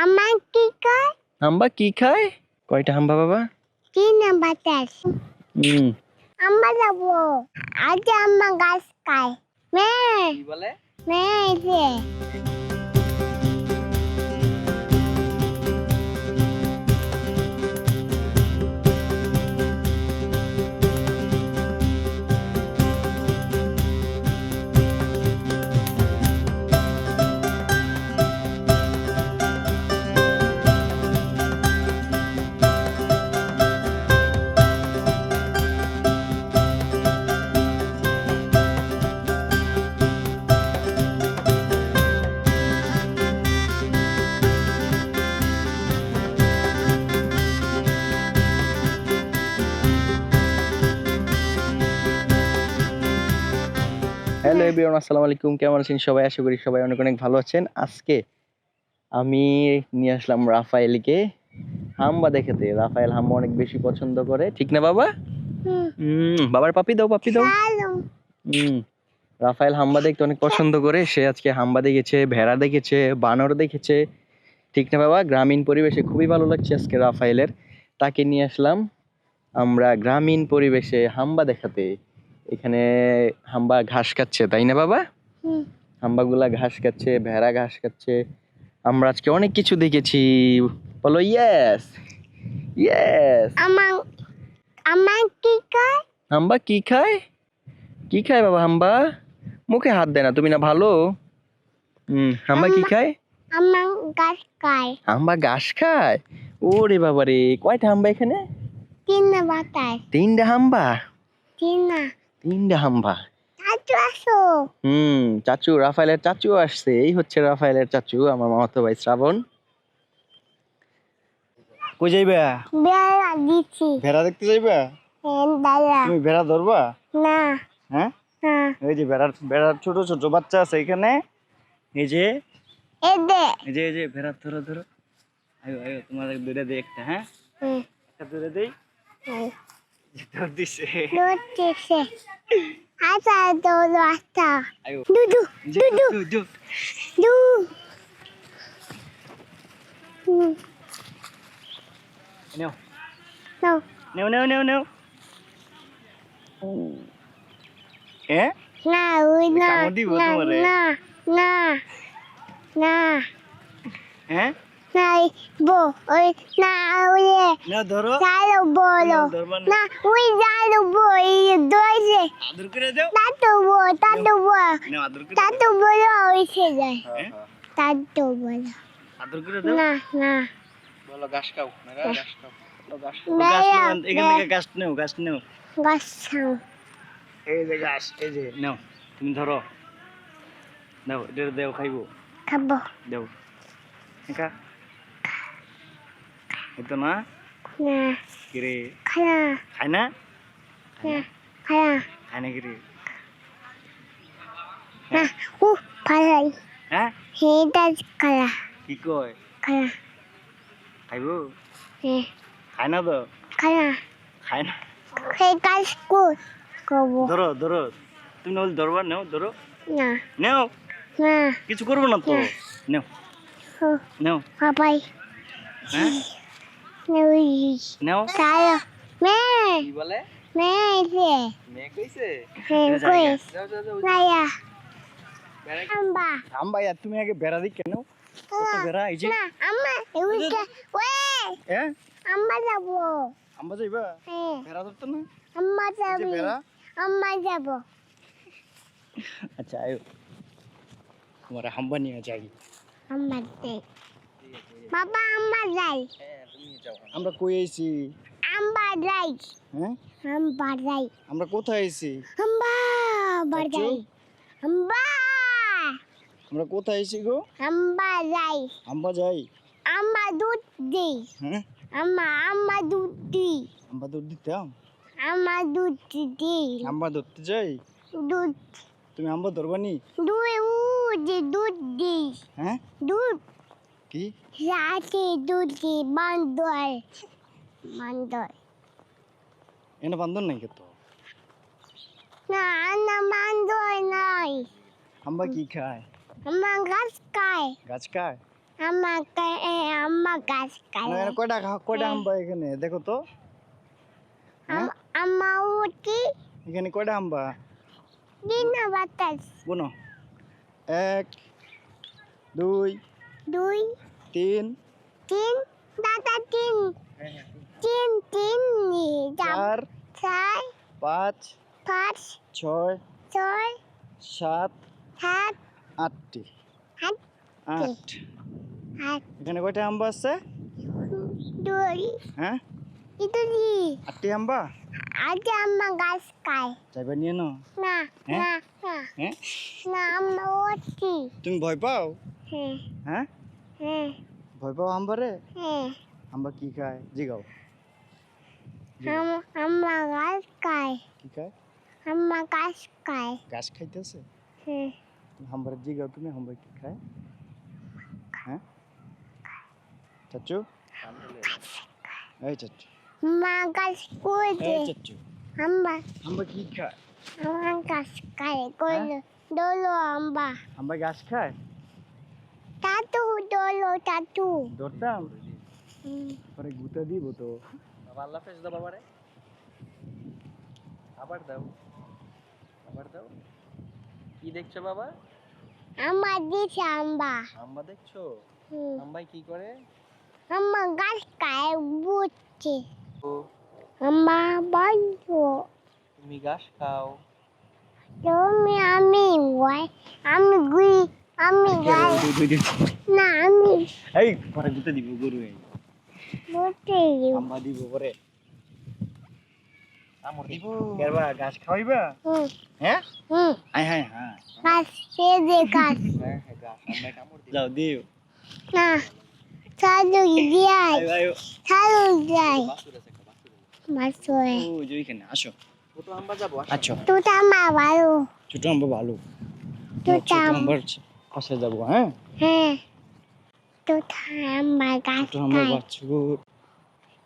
আমার কি খায় আম্বা কি খায়? কয়টা আম্বা বাবা? তিন আম্বা চাষ। হুম। যাব যাব। আজ আম্মা গাছ খায়। মে। কি বলে? মেয়ে এসে। এভরিওয়ান আসসালামু আলাইকুম। কেমন আছেন সবাই? আশা করি সবাই অনেক অনেক ভালো আছেন। আজকে আমি নিয়ে আসলাম রাফায়েলকে হাম্বা দেখাতে। রাফায়েল হাম্বা অনেক বেশি পছন্দ করে। ঠিক না বাবা? হুম বাবার পাপি দাও পাপি দাও। হুম রাফায়েল হাম্বা দেখতে অনেক পছন্দ করে। সে আজকে হাম্বা দেখেছে ভেড়া দেখেছে বানর দেখেছে। ঠিক না বাবা? গ্রামীণ পরিবেশে খুবই ভালো লাগছে আজকে রাফায়েলের। তাকে নিয়ে আসলাম আমরা গ্রামীণ পরিবেশে হাম্বা দেখাতে। এখানে হাম্বা ঘাস খাচ্ছে তাই না বাবা? হুম। হাম্বাগুলা ঘাস খাচ্ছে ভেড়া ঘাস খাচ্ছে। আমরা আজকে অনেক কিছু দেখেছি। বলো ইয়েস ইয়েস আমার আমার কি কয় হাম্বা কি খায়? কি খায় বাবা হাম্বা? মুখে হাত দেয় না তুমি না ভালো? হুম হাম্বা কি খায়? আমার গাছ খায়। হাম্বা ঘাস খায়? ওরে বাবা রে কয়টা হাম্বা এখানে? তিন নাম্বার তেস তিনটা হাম্বা? তিন না তিনটা হাম্বা। চাচু আসো। হুম চাচু রাফায়েলের চাচু আসছে। এই হচ্ছে রাফায়েলের চাচু আমার মামাতো ভাই শ্রাবণ। কই যাইবা? বেলা দিচ্ছি। ভেড়া দেখতে যাইবা? হ্যাঁ দাদা। তুমি ভেড়া ধরবা? না। হ্যাঁ? না। এই যে ভেড়ার ভেড়ার ছোট ছোট বাচ্চা আছে এখানে। এই যে এদে এই যে এই যে ভেড়া ধরো ধরো। আয়ো আয়ো তোমার দূরে দেই একটা হ্যাঁ? হুম একটা দূরে দেই। হুম ধর দিছে লুটেছে আচ্ছা দৌড় আচ্ছা আয়ো দুদু যে, দুদু দু, দু। দু হুম নেও নাও নেও নেও নেও নেও এ না ওই না কামড় দিব না তোমারে? না না না হ্যাঁ না বো ওই না ওই নেও ধরো। চালো বলো। না না। ওই চালো বই দইছে। আদর করে দাও। তাতো বো তাতো বো। নেও আদর করে তাতো বলো ওইছে যায়। হ্যাঁ? তাতো বলো। আদর করে দাও। না না। বলো ঘাস খাও। খাও। বলো গাছ এখান থেকে গাছ নেও গাছ নেও। গাছ ছাও এই যে গাছ এই যে নাও। তুমি ধরো। দাও এটা দেও খাইবো। খাব। দেও। একা। এতো না না কিরে খায় না না খায় না কিরে না ও খালাই হ্যাঁ হেটা খালা কি কয় খালা খাইবো হে খায় না তো খালা খায় না সেই কাজ কর করব ধরো ধরো তুমি না বলি ধরবা নেও ধরো না নেও না কিছু করব না তো নেও নেও হ্যাঁ নেই নেও চালো মে কি বলে? মে কইছে? হে এটা কই জায়গা। যাও যাও যাও নাইয়া আম্বা থাম ভাইয়া তুমি আগে বেড়া দিক কেন? কত বেড়া এই যে না আম্মা এউকে ওয়ে হ্যাঁ? আম্মা যাব। আম্বা যাইবা? হ্যাঁ। বেড়া ধরতো না? আম্মা যাবি। আম্মা যাব। আচ্ছা আয়ো। তোমার হাম্বা নিয়ে যাই। আম্মা দে বাবা আম্মা যাই। হ্যাঁ আমরা কই আইছি? আম্মা যাই হ্যাঁ? আম্মা যাই আমরা কোথায় আইছি? চাচু? যাই আম্মা আমরা কোথায় আইছি গো? আম্মা যাই আম্বা যাই। আম্মা দুধ দি হ্যাঁ? আম্মা আম্মা দুধ দি আম্বা দুধ দিতাম আম্মা দুধ দি আম্বা ধরতে যাই? দুধ তুমি আম্বা ধরবানি দুধ উ দি দুধ দি হ্যাঁ? দুধ কি? রাতে দুধ দি বান্দর। বান্দর। এনে বান্ধন নাই তো না না বান্দর নাই। আম্বা কি খায়? আমার গাছ খায়। গাছ খায়? আমার আম্মা গাছ না, খায় এখানে কয়টা কয়টা হাম্বা এখানে? দেখো তো। আম- আম্মা উঠি। এখানে কয়টা হাম্বা বিনা বাতাস। গুনো এক দুই দুই তিন। তিন দাদা তিন। তিন তিন যাব চার চার পাঁচ পাঁচ ছয় ছয় সাত সাত আটটি। আট। আট। এখানে কয়টা আম্বা আছে? দুই। হ্যাঁ? itu di আটটি আম্বা? ada ama gas kai যাইবা নিয়ে নাও। na Eh? na na হ্যাঁ? na ama oti তুমি ভয় পাও? হ্যাঁ। he ভয় পাও আম্বারে? আম্বা কি খায়? জিগাও। ama gas kai কি খায়? ama gas kai ঘাস খাইতেছে? he হাম্বার জিগাও তুমি হাম্বার কি খায়? হ্যাঁ? চাচু এই চাচু ama gas এই kude চাচু ama হাম্বা কি খায়? ama gas kai kude dolo amba হাম্বা ঘাস খায়? Tatu dolo tatu. ধরতাম. পরে গুতা দিব তো। বাবা আল্লাহ হাফেজ দাও বাবারে। আবার দাও। আবার দাও। কি দেখছ বাবা? ama di amba আম্বা দেখছ? hmm. আম্বাই কি করে? gas kai buci ও। ama baju তুমি ঘাস খাও। তুমি আমি ওয়াই আমি গুই আমি গাই না আমি এই পরে গুতা দিব গরু এই। বলতে হাম্বা দিব পরে। আমর দিব। কেরবা ঘাস খাওয়াইবা? হ্যাঁ? হুম। আয় হ্যাঁ হ্যাঁ। কাজ সে যে কাজ হ্যাঁ হ্যাঁ ঘাস। আম্বাই কামড় দিব। যাও দিও। না চালু যাই চালু যাই। মাসুয়ে ও যে ওইখানে আসো। ছোট আম্বা যাব আচ্ছা। তুই আমার ভালো। ছোট আম্বা ভালো। ছোট আম্বার পাশে যাব হ্যাঁ? হ্যাঁ। তুই আমার গাছ খাই বাছুর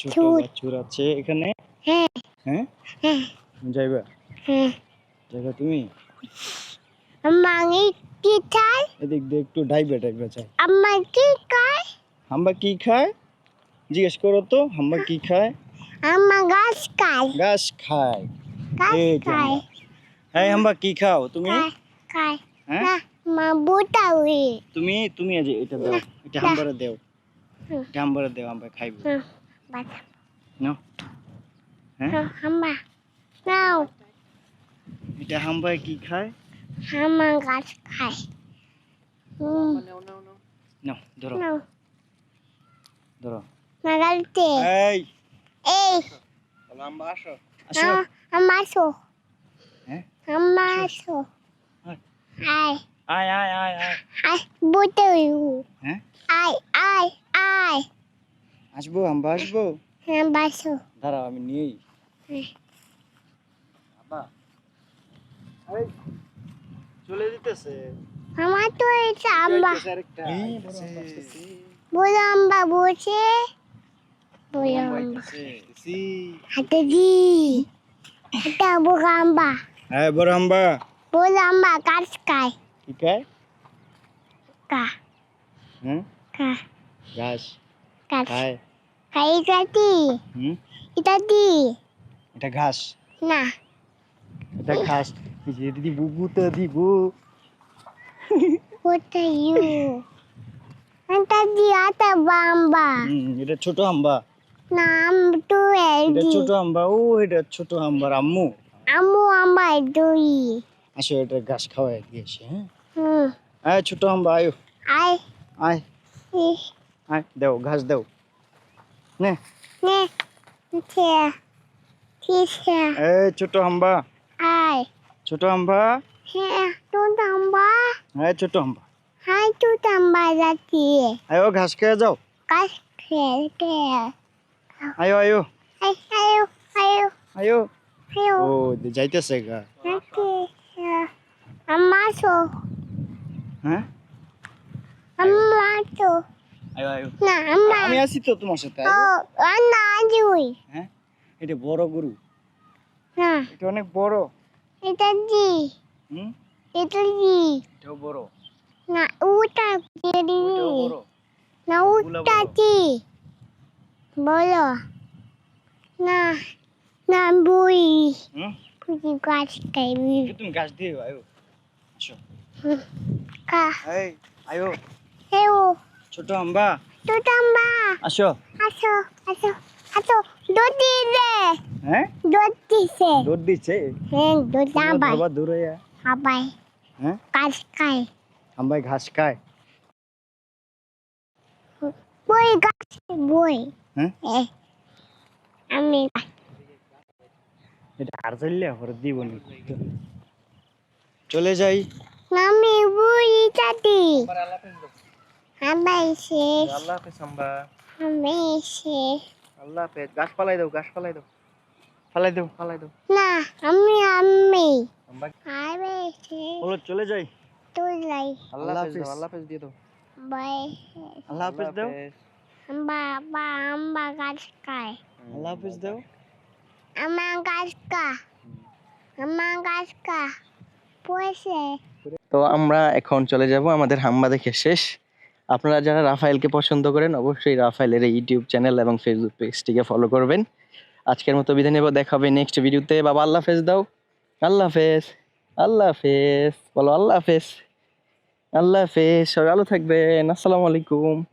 ছোট। বাছুর আছে এখানে। হ্যাঁ। হ্যাঁ? হ্যাঁ। যাইবা? হ্যাঁ। যাইবা তুমি? আমার কি চাই? এদিক দিয়ে একটু ডাইবে ডাইবে চাই। আমার কি খাই হাম্বা কি খায়? জিজ্ঞেস করো তো হাম্বা কি খায়? আমার গাছ খাই ঘাস খায়। গাছ এই যে খাই হাম্বা। এই হাম্বা কি খাও তুমি? খাই খাই হ্যাঁ? মা বুটা উই তুমি তুমি যে এটা দাও এটা হাম্বারে দেও। এটা হাম্বারে দেও হাম্বা খাইবো। বাতা নাও। হ্যাঁ? হুম হাম্বা। নাও। এটা হাম্বায় কি খায়? আমার গাছ খাই হুম। নাও নাও নাও। নাও ধরো। নাও। ধরো। নাগালতে। এই। এই। তাহলে আম্বা আসো। আসো। আমাসো হ্যাঁ? আমাসো আয়। আই আয় আয় আয় আয়। আই বুটা উই হ্যাঁ? আই আই আই আসব হাম্বা আসব? হ্যাঁ বাসো দাঁড়াও আমি নিয়েই। হ্যাঁ। আব্বা। চলে যেতেছে। আমার তো এটা আম্বা বলো আম্বা বলো আম্বা হাতে দি হাতে আম্বা হ্যাঁ বড় হাম্বা বলো আম্বা গাছ খাই কি খায় কা। হুম? কা। ঘাস গাছ। খায়। খাই এটা দি হুম? এটা দি এটা ঘাস। না। এটা ঘাস। এই যে দিদি দিব। What are you? Anta di ata bamba. হুম, এটা ছোট হাম্বা Nam tu এটা. ছোট হাম্বা ও এটা ছোট হাম্বার আম্মু। Amu amba dui. আসো এটা ঘাস খাওয়াই দিয়েছে হ্যাঁ. আয় ছোট হাম্বা আয়ো. আয় Ih. আয় দেও ঘাস দেও নে. Tia. এই ছোট হাম্বা Ai. ছোট হাম্বা He. Tu tamba. হ্যাঁ ছোট হাম্বা Hai tu tamba lagi. আয়ো ঘাস খেয়ে যাও Kas kel kel. আয়ো আয়ো ayo ayo আয়ো ayo. ও যাইতেছে গা Ya. Amaso. হ্যাঁ Amaso. আয়ো আয়ো Na amma. আমি আছি তো তোমার সাথে। Oh, ana dui. হ্যাঁ এটা বড় গরু না এটা অনেক বড় এটা দি হুম এটা দি এটাও বড় না ওটা বড় না উঠতাছি বলো না না বুই হুম গাছ খাইবি তুমি গাছ দিয়ে আয়ো আসো এই আয়ো। হেও ছোট আম্বা। তো তাম্বা আসো। আসো আসো আসো। দুধ দিছে হ্যাঁ? দুধ দিছে দুধ দিচ্ছে হ্যাঁ দুধ আবাই বাবা দূর হয়ে আবাই হ্যাঁ? গাছ খাই আম্বাই ঘাস খায়। বই গাছ বই। হ্যাঁ? আমি এটা আর চললে পরে দিব নি চলে যাই। আমি বই চাটি। আবাই শেষ আল্লাহ হাফেজ। হাম্বা আমি শেষ আল্লাহ হাফেজ। গাছ পালাই দাও গাছ পালাই দাও। ফালাই দাও ফালাই দাও। না আমি আমি হাম্বা আবে শেষ বলো চলে যাই। তুই লাই আল্লাহ হাফেজ। দাও আল্লাহ হাফেজ দিয়ে দাও। বই আল্লাহ হাফেজ দাও। আম্বা বা আম্বা গাছ খায় আল্লাহ হাফেজ দাও। আমার গাছ কা। আমার গাছ কা। তো আমরা এখন চলে যাব আমাদের হাম্বা দেখে শেষ। আপনারা যারা রাফায়েলকে পছন্দ করেন, অবশ্যই রাফায়েলের ইউটিউব চ্যানেল এবং ফেসবুক পেজটিকে ফলো করবেন। আজকের মতো বিদায় নেব, দেখা হবে নেক্সট ভিডিওতে বাবা, আল্লাহ হাফেজ দাও। আল্লাহ হাফেজ আল্লাহ হাফেজ। বলো, আল্লাহ হাফেজ আল্লাহ হাফেজ। সবাই ভালো থাকবেন। আসসালামু আলাইকুম।